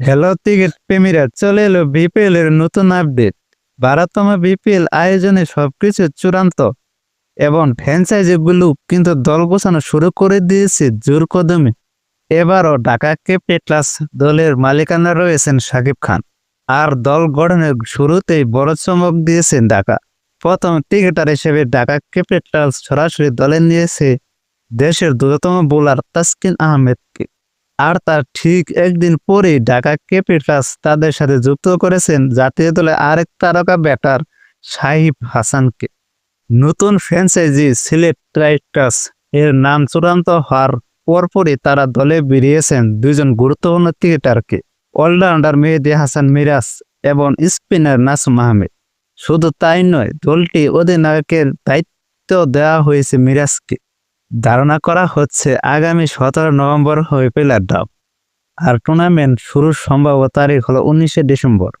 Hello cricket প্রেমীরা চলে এলো BPL এর নতুন আপডেট বারোতম বিপিএল আয়োজনে সবকিছু চূড়ান্ত এবং ফ্র্যাঞ্চাইজিগুলো কিন্তু দল গোছানো শুরু করে দিয়েছে জোর কদমে। এবারও ঢাকা ক্যাপিটালস দলের মালিকানা রয়েছেন সাকিব খান। আর দল গঠনের শুরুতেই বড় চমক দিয়েছেন ঢাকা। প্রথম ক্রিকেটার হিসেবে ঢাকা ক্যাপিটালস সরাসরি দলে নিয়েছে দেশের দ্রুততম বোলার তাসকিন আহমেদকে। আর তার ঠিক একদিন পরেই ঢাকা ক্যাপিটালস তাদের সাথে যুক্ত করেছেন জাতীয় দলে আরেক তারকা ব্যাটার সাহিব হাসানকে। নতুন ফ্র্যাঞ্চাইজি সিলেট টাইটাস এর নাম চূড়ান্ত হওয়ার পরপরই তারা দলে বেরিয়েছেন দুজন গুরুত্বপূর্ণ ক্রিকেটারকে, অলরাউন্ডার মেহেদি হাসান মিরাজ এবং স্পিনার নাসুম আহমেদ। শুধু তাই নয়, দলটি অধিনায়কের দায়িত্ব দেওয়া হয়েছে মিরাজকে। ধারণা করা হচ্ছে আগামী সতেরো নভেম্বর হবে পেলার ডাব। আর টুর্নামেন্ট শুরুর সম্ভাব্য তারিখ হলো উনিশে ডিসেম্বর।